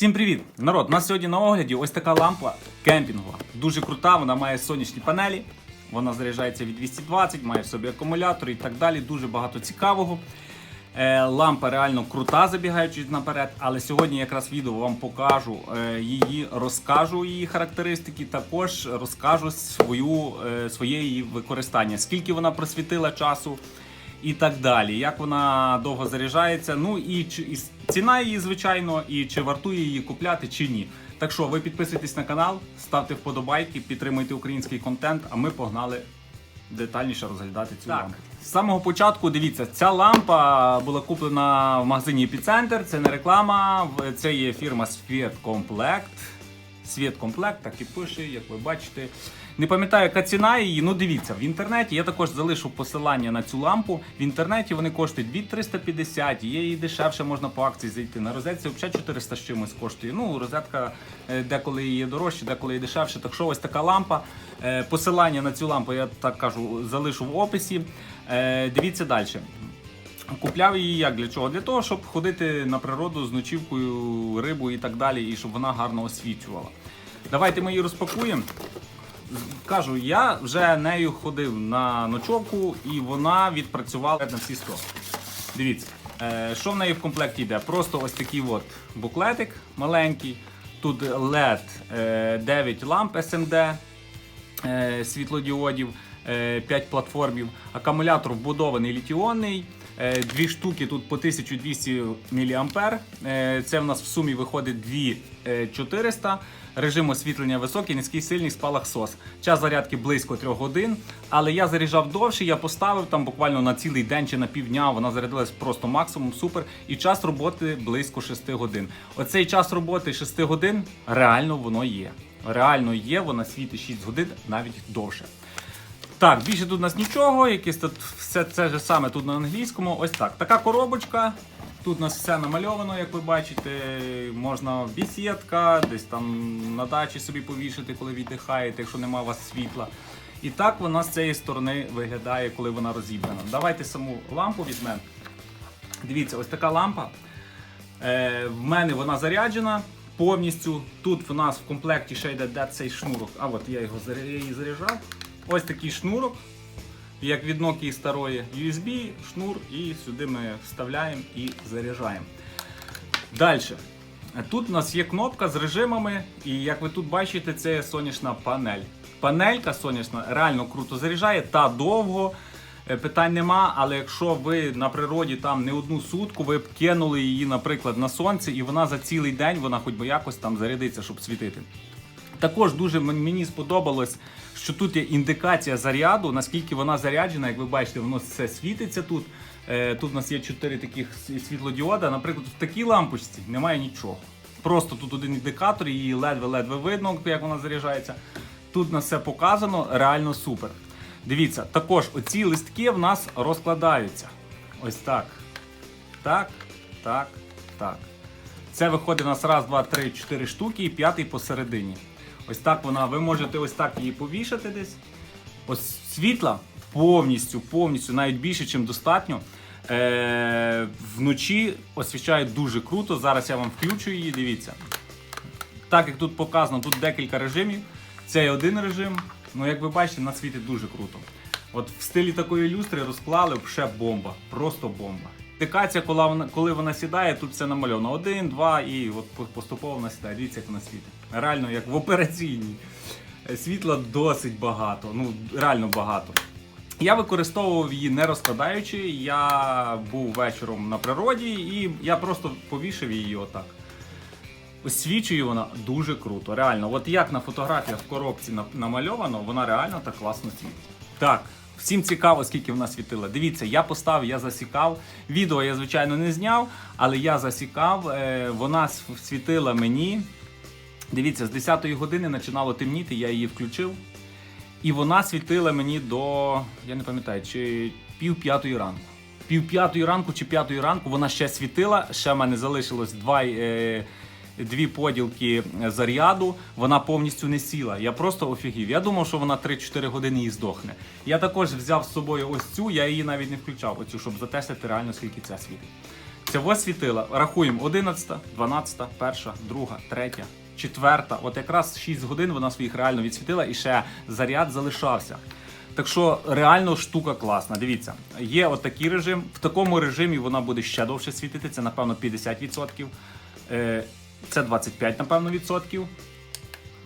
Всім привіт! Народ, у нас сьогодні на огляді ось така лампа кемпінгова. Дуже крута, вона має сонячні панелі, вона заряджається від 220, має в собі акумулятор і так далі. Дуже багато цікавого. Е, лампа реально крута, забігаючи наперед, але сьогодні якраз відео вам покажу е, її, розкажу її характеристики, також розкажу свою, е, своє її використання, скільки вона просвітила часу і так далі. Як вона довго заряджається. Ну і, чи, і ціна її, звичайно, і чи вартує її купляти, чи ні. Так що ви підписуйтесь на канал, ставте вподобайки, підтримуйте український контент, а ми погнали детальніше розглядати цю лампу. З самого початку дивіться, ця лампа була куплена в магазині Епіцентр. Це не реклама. Це є фірма Світкомплект. Світкомплект, так і пише, як ви бачите. Не пам'ятаю, яка ціна її. Ну дивіться, в інтернеті я також залишу посилання на цю лампу. В інтернеті вони коштують від 350, є і дешевше можна по акції зайти. На розетці взагалі 400 з чимось коштує. Ну, розетка е, деколи є дорожче, деколи є дешевше. Так що ось така лампа. Е, Посилання на цю лампу, я так кажу, залишу в описі. Е, Дивіться далі. Купляв її як для чого? Для того, щоб ходити на природу з ночівкою, рибу і так далі, і щоб вона гарно освічувала. Давайте ми її розпакуємо. Кажу, я вже нею ходив на ночовку і вона відпрацювала на всі 100. Дивіться, е, що в неї в комплекті йде? Просто ось такий от буклетик маленький. Тут LED е, 9 ламп SMD е, світлодіодів, 5 платформів, акумулятор вбудований літіонний. Е, Дві штуки тут по 1200 мА. Е, Це в нас в сумі виходить 2400. Режим освітлення високий, низький сильний спалах СОС. Час зарядки близько 3 годин. Але я заряджав довше, я поставив там буквально на цілий день чи на півдня. Вона зарядилась просто максимум, супер. І час роботи близько 6 годин. Оцей час роботи 6 годин реально воно є. Реально є, вона світить 6 годин навіть довше. Так, більше тут у нас нічого, якесь тут все це ж саме тут на англійському. Ось так. Така коробочка. Тут у нас все намальовано, як ви бачите. Можна бісідка, десь там на дачі собі повішати, коли віддихаєте, якщо нема у вас світла. І так вона з цієї сторони виглядає, коли вона розібрана. Давайте саму лампу візьмемо. Дивіться, ось така лампа. Е, в мене вона заряджена повністю. Тут в нас в комплекті ще йде де цей шнурок. А от я його заряджав. Ось такий шнурок, як від Nokia старої USB, шнур, і сюди ми вставляємо і заряджаємо. Далі. Тут у нас є кнопка з режимами, і як ви тут бачите, це сонячна панель. Панелька сонячна реально круто заряджає та довго. Е, Питань нема, але якщо ви на природі там не одну сутку, ви б кинули її, наприклад, на сонце, і вона за цілий день вона хоч би якось там зарядиться, щоб світити. Також дуже мені сподобалось, що тут є індикація заряду, наскільки вона заряджена. Як ви бачите, воно все світиться тут. Е, Тут у нас є чотири таких світлодіода. Наприклад, в такій лампочці немає нічого. Просто тут один індикатор, її ледве-ледве видно, як вона заряджається. Тут на все показано, реально супер. Дивіться, також оці листки в нас розкладаються. Ось так. Так, так, так. Це виходить у нас раз, два, три, чотири штуки і п'ятий посередині. Ось так вона, ви можете ось так її повішати десь. Ось світла повністю, повністю, навіть більше, ніж достатньо. Е, вночі освіщає дуже круто. Зараз я вам включу її, дивіться. Так як тут показано, тут декілька режимів. Це один режим. Ну, як ви бачите, вона світить дуже круто. От в стилі такої люстри розклали ще бомба. Просто бомба. Індикація, коли вона, коли вона сідає, тут все намальовано. Один, два і от поступово вона сідає. Дивіться, як вона світить. Реально, як в операційній. Світла досить багато. Ну, реально багато. Я використовував її не розкладаючи. Я був вечором на природі і я просто повішав її отак. Освічує вона дуже круто. Реально, от як на фотографіях в коробці намальовано, вона реально так класно світить. Так, всім цікаво, скільки вона світила. Дивіться, я поставив, я засікав. Відео я, звичайно, не зняв, але я засікав. Е, Вона світила мені. Дивіться, з 10-ї години починало темніти, я її включив. І вона світила мені до, я не пам'ятаю, чи пів п'ятої ранку. Пів п'ятої ранку чи п'ятої ранку вона ще світила. Ще в мене залишилось два, е, дві поділки заряду. Вона повністю не сіла. Я просто офігів. Я думав, що вона 3-4 години і здохне. Я також взяв з собою ось цю, я її навіть не включав, оцю, щоб затестити реально, скільки ця світить. Всього світила. Рахуємо 11, 12, 1, 2, 3, 4. От якраз 6 годин вона своїх реально відсвітила і ще заряд залишався. Так що реально штука класна. Дивіться, є отакий режим. В такому режимі вона буде ще довше світити. Це напевно 50%. Е, Це 25, напевно, відсотків.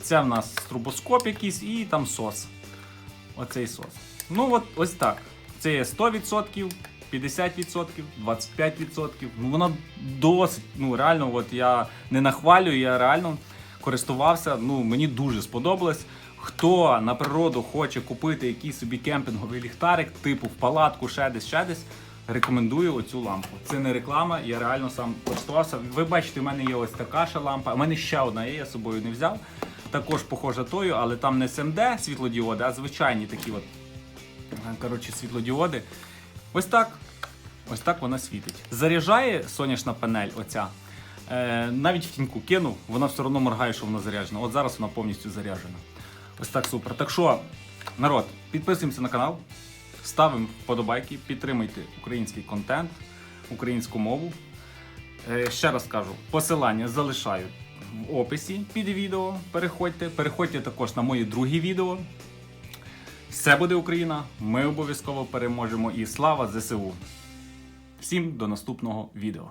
Це в нас стробоскоп якийсь і там сос. Оцей сос. Ну от ось так. Це є 100%, 50%, 25%. Ну воно досить. Ну реально, от я не нахвалюю, я реально користувався. Ну мені дуже сподобалось. Хто на природу хоче купити якийсь собі кемпінговий ліхтарик, типу в палатку, ще десь, ще десь. Рекомендую оцю лампу. Це не реклама, я реально сам користувався. Ви бачите, у мене є ось така ще лампа. У мене ще одна є, я з собою не взяв. Також похожа тою, але там не СМД світлодіоди, а звичайні такі от е, коротше, світлодіоди. Ось так. Ось так вона світить. Заряджає сонячна панель, оця. Е, навіть в тіньку кинув, вона все одно моргає, що вона заряджена. От зараз вона повністю заряджена. Ось так супер. Так що, народ, підписуємося на канал, ставимо вподобайки, підтримуйте український контент, українську мову. Е, Ще раз кажу, посилання залишаю в описі під відео. Переходьте. Переходьте також на мої другі відео. Все буде Україна. Ми обов'язково переможемо і слава ЗСУ. Всім до наступного відео.